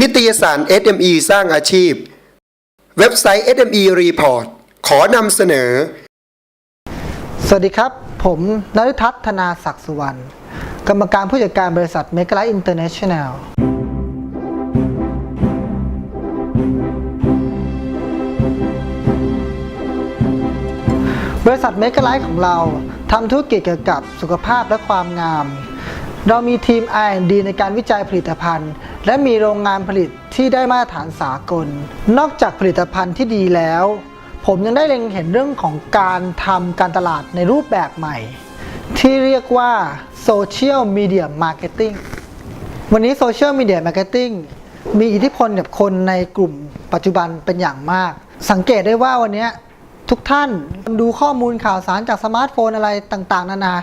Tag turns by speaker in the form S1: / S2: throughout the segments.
S1: นิตยสาร SME สร้างอาชีพ เว็บไซต์ SME Report ขอนำเสนอ
S2: สวัสดีครับ ผมนฤทัศน์ธนาศักดิ์สุวรรณ กรรมการผู้จัดการบริษัทเมกะไลท์อินเตอร์เนชั่นแนลบริษัทเมกะไลท์ของเราทำธุรกิจเกี่ยวกับสุขภาพและความงาม เรามีทีม R&D ในการวิจัยผลิตภัณฑ์ และมีโรงงานผลิตที่ได้มาตรฐานสากล นอกจากผลิตภัณฑ์ที่ดีแล้ว ผมยังได้เล็งเห็นเรื่องของการทำการตลาดในรูปแบบใหม่ ที่เรียกว่า Social Media Marketing วันนี้ Social Media Marketing มีอิทธิพลกับคนในกลุ่มปัจจุบันเป็นอย่างมาก สังเกตได้ว่าวันนี้ ทุกท่านดูข้อมูลข่าวสารจากสมาร์ทโฟนอะไรต่างๆ นานา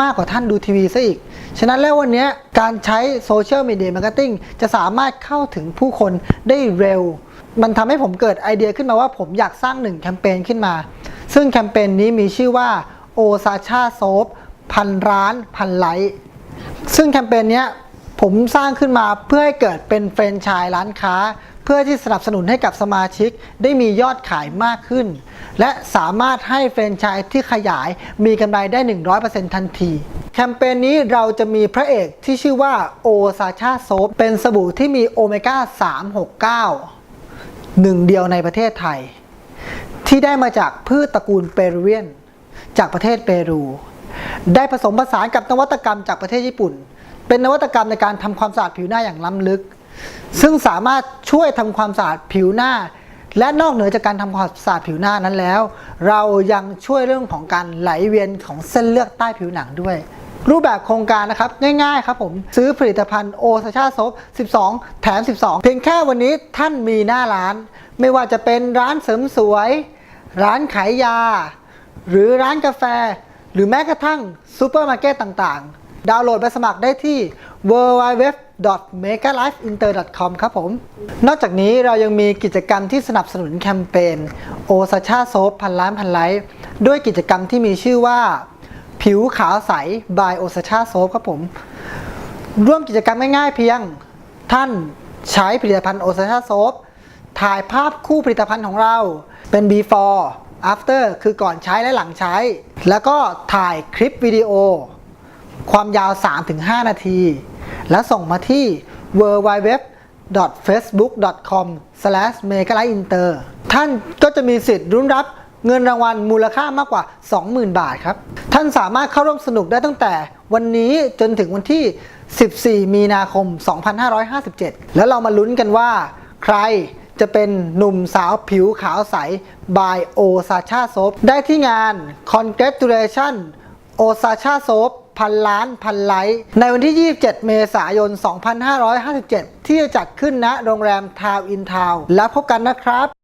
S2: มากกว่าท่านดูทีวีซะอีก ฉะนั้นแล้ววันนี้การใช้โซเชียลมีเดียมาร์เก็ตติ้งจะสามารถเข้าถึงผู้คนได้เร็ว มันทำให้ผมเกิดไอเดียขึ้นมาว่าผมอยากสร้างหนึ่งแคมเปญขึ้นมา ซึ่งแคมเปญนี้มีชื่อว่าโอซาชาโซฟพันร้านพันไลท์ซึ่งแคมเปญนี้ผมสร้างขึ้นมาเพื่อให้เกิดเป็นแฟรนไชส์ร้านค้า พื่อที่สนับสนุนให้กับสมาชิกได้มียอดขายมากขึ้น และสามารถให้แฟรนไชส์ที่ขยายมีกำไรได้ 100%ทันที แคมเปญนี้เราจะมีพระเอกที่ชื่อว่าโอซาชาโซฟเป็นสบู่ที่มีโอเมก้า 369 หนึ่งเดียวในประเทศไทย ที่ได้มาจากพืชตระกูลเปรูเวียน จากประเทศเปรู ได้ผสมผสานกับนวัตกรรมจากประเทศญี่ปุ่น เป็นนวัตกรรมในการทำความสะอาดผิวหน้าอย่างล้ำลึก ซึ่งสามารถช่วยทำความสะอาดผิวหน้า และนอกเหนือจากการทำความสะอาดผิวหน้านั้นแล้ว เรายังช่วยเรื่องของการไหลเวียนของเส้นเลือดใต้ผิวหนังด้วย รูปแบบโครงการนะครับ ง่ายๆครับผม ซื้อผลิตภัณฑ์โอซาชาโซฟ12 แถม 12 เพียงแค่วันนี้ท่านมีหน้าร้าน ไม่ว่าจะเป็นร้านเสริมสวย ร้านขายยา หรือร้านกาแฟ หรือแม้กระทั่งซูเปอร์มาร์เก็ตต่างๆ ดาวน์โหลดไปสมัครได้ที่ m e g a l i f e i n t e r c o m ครับผม นอกจากนี้เรายังมีกิจกรรมที่สนับสนุนแคมเปญโอซาชาโซฟพันล้านพันไลท์ด้วยกิจกรรมที่มีชื่อว่า ผิวขาวใส by โอซาชาโซฟครับผม ร่วมกิจกรรมง่ายๆเพียงท่านใช้ผลิตภัณฑ์โอซาชาโซฟถ่ายภาพคู่ผลิตภัณฑ์ของเราเป็น before after คือก่อนใช้และหลังใช้ แล้วก็ถ่ายคลิปวิดีโอ ความยาว 3-5 นาที แล้วส่งมาที่ www.facebook.com/megalifeinter ท่านก็จะมีสิทธิ์รุ้นรับเงินรางวัลมูลค่ามากกว่า 20,000 บาทครับ ท่านสามารถเข้าร่วมสนุกได้ตั้งแต่วันนี้จนถึงวันที่ 14 มีนาคม 2557 แล้วเรามาลุ้นกันว่า ใครจะเป็นหนุ่มสาวผิวขาวใส by o s a c h a Soap ได้ที่งาน Congratulation o s a c h a Soap พันล้านพันไลท์ในวันที่ 27 เมษายน 2557 ที่จะจัดขึ้นณโรงแรมทาวอินทาวแล้วพบกันนะครับ